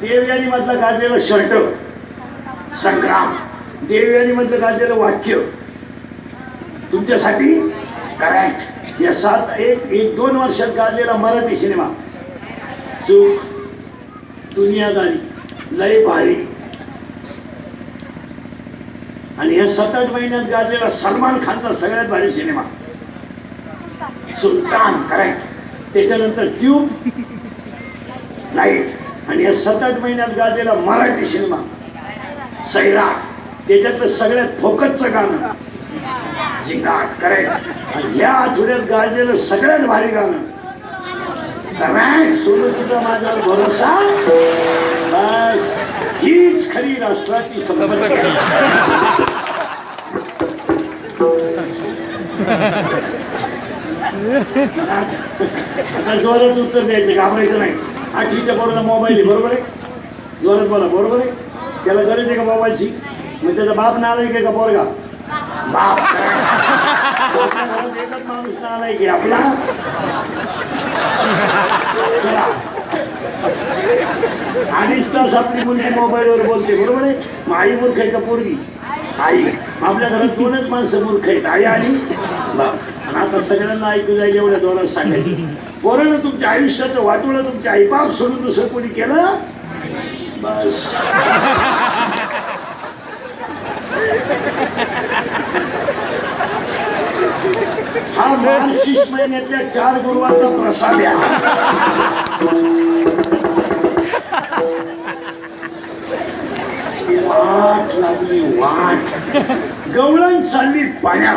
देवयानी मधलं गाजलेलं शर्ट संग्राम. देवयानी मधलं गाजलेलं वाक्य. तुमच्यासाठी करेक्ट या सात एक एक दोन वर्षात गाजलेला मराठी सिनेमा. चूक. दुनियादारी. लय भारी. आणि या सात आठ महिन्यात गाजलेला सलमान खानचा सगळ्यात भारी सिनेमा. सुलतान करेक्ट त्याच्यानंतर ट्यूब. लाइट आणि या सात आठ महिन्यात गाजलेला मराठी सिनेमा सैराट त्याच्यातलं सगळ्यात फोकसचं गाणं झिंगाट करेक्ट आणि या आठवड्यात गाजलेलं सगळ्यात भारी गाणं करेक्ट सोनू तुझा माझ्यावर भरोसा बस हीच खरी राष्ट्राची संपत्ती. आहे जोरात उत्तर द्यायचं घाबरायचं नाही. आठवीच्या पोराला मोबाईल आहे बरोबर आहे? जोरात बोला बरोबर आहे? त्याला गरज आहे का मोबाईलची मग त्याचा बाप नालायक आहे का पोरगा? बाप. एकच माणूस नालायक आहे आपला. अडीच तास आपली मुलगी मोबाईलवर बोलते बरोबर आहे? मग आई मूर्ख आहे का पोरगी? आई. आपल्या घरात दोनच माणसं मूर्ख आहेत आई आणि बाप. आणि आता सगळ्यांना ऐकू जाईल एवढ्या जोरात सांगायचं. पोरानं तुमच्या आयुष्याचं वाटोळं तुमच्या आईबाप सोडून दुसरं कोणी केलं? बस. हा मार्गशीर्ष महिन्यातल्या चार गुरुवारचा प्रसाद या. वाट लागली वाट. गवळण चालली पाण्या